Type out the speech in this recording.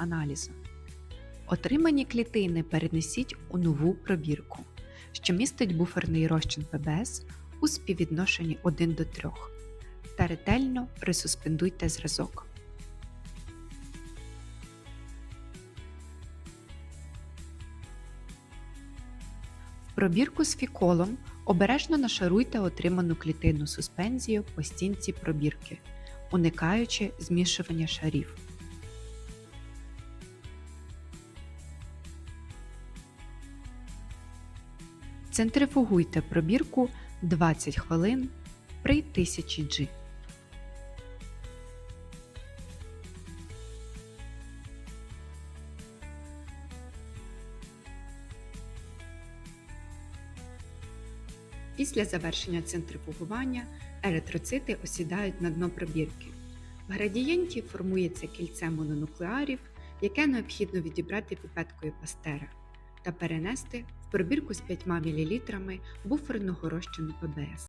аналізу. Отримані клітини перенесіть у нову пробірку, що містить буферний розчин ПБС у співвідношенні 1 до 3 та ретельно присуспендуйте зразок. В пробірку з фіколом обережно нашаруйте отриману клітинну суспензію по стінці пробірки, уникаючи змішування шарів. Центрифугуйте пробірку 20 хвилин при 1000 G. Після завершення центрифугування еритроцити осідають на дно пробірки. В градієнті формується кільце мононуклеарів, яке необхідно відібрати піпеткою пастера та перенести в пробірку з 5 мл буферного розчину ПБС.